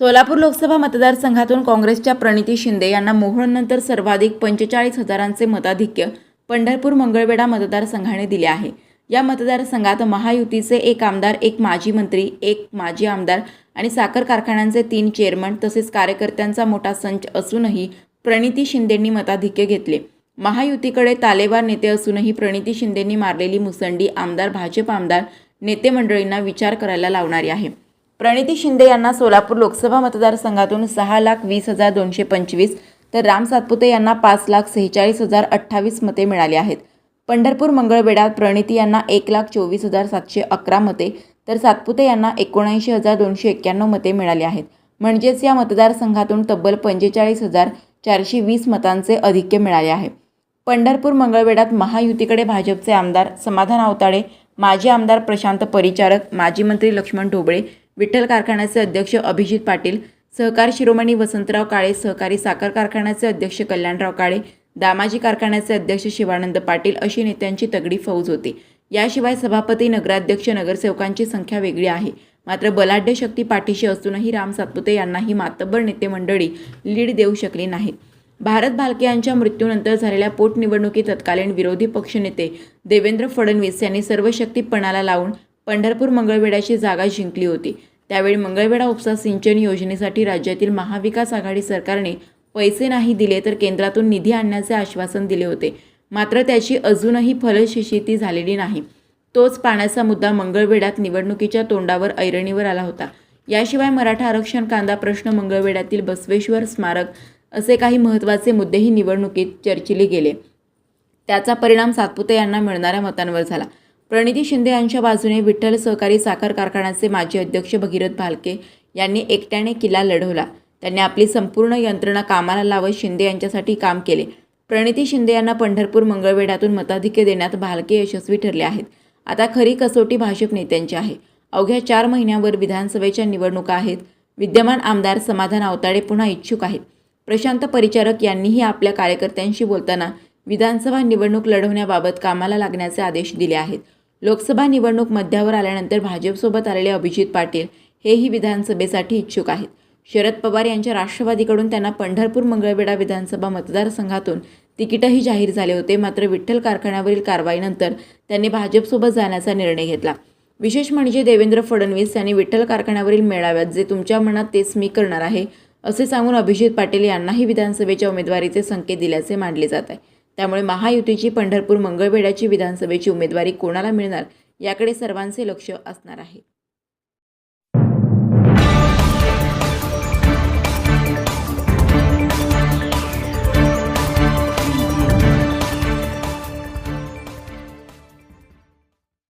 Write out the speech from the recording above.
सोलापूर लोकसभा मतदारसंघातून काँग्रेसच्या प्रणिती शिंदे यांना मोहळनंतर सर्वाधिक पंचेचाळीस हजारांचे मताधिक्य पंढरपूर मंगळवेढा मतदारसंघाने दिले आहे. या मतदारसंघात महायुतीचे एक आमदार एक माजी मंत्री एक माजी आमदार आणि साखर कारखान्यांचे तीन चेअरमन तसेच कार्यकर्त्यांचा मोठा संच असूनही प्रणिती शिंदेंनी मताधिक्य घेतले. महायुतीकडे तालेबार नेते असूनही प्रणिती शिंदेंनी मारलेली मुसंडी आमदार भाजप आमदार नेते मंडळींना विचार करायला लावणारी आहे. प्रणिती शिंदे यांना सोलापूर लोकसभा मतदारसंघातून सहा लाख वीस हजार दोनशे पंचवीस तर राम सातपुते यांना पाच लाख सेहेचाळीस हजार अठ्ठावीस मते मिळाली आहेत. पंढरपूर मंगळवेढ्यात प्रणिती यांना एक लाख चोवीस हजार सातशे अकरा मते तर सातपुते यांना एकोणऐंशी हजार दोनशे एक्क्याण्णव मते मिळाली आहेत. म्हणजेच या मतदारसंघातून तब्बल पंचेचाळीस हजार चारशे वीस मतांचे अधिक्य मिळाले आहे. पंढरपूर मंगळवेढ्यात महायुतीकडे भाजपचे आमदार समाधान आवताडे माजी आमदार प्रशांत परिचारक माजी मंत्री लक्ष्मण ढोबळे विठ्ठल कारखान्याचे अध्यक्ष अभिजित पाटील सहकार शिरोमणी वसंतराव काळे सहकारी साखर कारखान्याचे अध्यक्ष कल्याणराव काळे दामाजी कारखान्याचे अध्यक्ष शिवानंद पाटील अशी नेत्यांची तगडी फौज होती. याशिवाय सभापती नगराध्यक्ष नगरसेवकांची संख्या वेगळी आहे. मात्र बलाढ्य शक्ती पाठीशी असूनही राम सातपुते यांनाही मातब्बर नेते मंडळी लीड देऊ शकली नाहीत. भारत भालके यांच्या मृत्यूनंतर झालेल्या पोटनिवडणुकीत तत्कालीन विरोधी पक्षनेते देवेंद्र फडणवीस यांनी सर्व शक्ती पणाला लावून पंढरपूर मंगळवेढ्याची जागा जिंकली होती. त्यावेळी मंगळवेढा उपसा सिंचन योजनेसाठी राज्यातील महाविकास आघाडी सरकारने पैसे नाही दिले तर केंद्रातून निधी आणण्याचे आश्वासन दिले होते. मात्र त्याची अजूनही फलशिषिती झालेली नाही. तोच पाण्याचा मुद्दा मंगळवेढ्यात निवडणुकीच्या तोंडावर ऐरणीवर आला होता. याशिवाय मराठा आरक्षण कांदा प्रश्न मंगळवेढ्यातील बसवेश्वर स्मारक असे काही महत्त्वाचे मुद्देही निवडणुकीत चर्चिले गेले. त्याचा परिणाम सातपुते यांना मिळणाऱ्या मतांवर झाला. प्रणिती शिंदे यांच्या बाजूने विठ्ठल सहकारी साखर कारखान्याचे माजी अध्यक्ष भगीरथ भालके यांनी एकट्याने किल्ला लढवला. त्यांनी आपली संपूर्ण यंत्रणा कामाला लावत शिंदे यांच्यासाठी काम केले. प्रणिती शिंदे यांना पंढरपूर मंगळवेढ्यातून मताधिक्य देण्यात भालके यशस्वी ठरले आहेत. आता खरी कसोटी भाजप नेत्यांची आहे. अवघ्या चार महिन्यावर विधानसभेच्या निवडणुका आहेत. विद्यमान आमदार समाधान आवताडे पुन्हा इच्छुक आहेत. प्रशांत परिचारक यांनीही आपल्या कार्यकर्त्यांशी बोलताना विधानसभा निवडणूक लढवण्याबाबत कामाला लागण्याचे आदेश दिले आहेत. लोकसभा निवडणूक मध्यावर आल्यानंतर भाजपसोबत आलेले अभिजित पाटील हेही विधानसभेसाठी इच्छुक आहेत. शरद पवार यांच्या राष्ट्रवादीकडून त्यांना पंढरपूर मंगळवेढा विधानसभा मतदारसंघातून तिकीटही जाहीर झाले होते मात्र विठ्ठल कारखान्यावरील कारवाईनंतर त्यांनी भाजपसोबत जाण्याचा निर्णय घेतला. विशेष म्हणजे देवेंद्र फडणवीस यांनी विठ्ठल कारखान्यावरील मेळाव्यात जे तुमच्या मनात तेच मी करणार आहे असे सांगून अभिजित पाटील यांनाही विधानसभेच्या उमेदवारीचे संकेत दिल्याचे मानले जात आहे. त्यामुळे महायुतीची पंढरपूर मंगळवेढ्याची विधानसभेची उमेदवारी कोणाला मिळणार याकडे सर्वांचे लक्ष असणार आहे.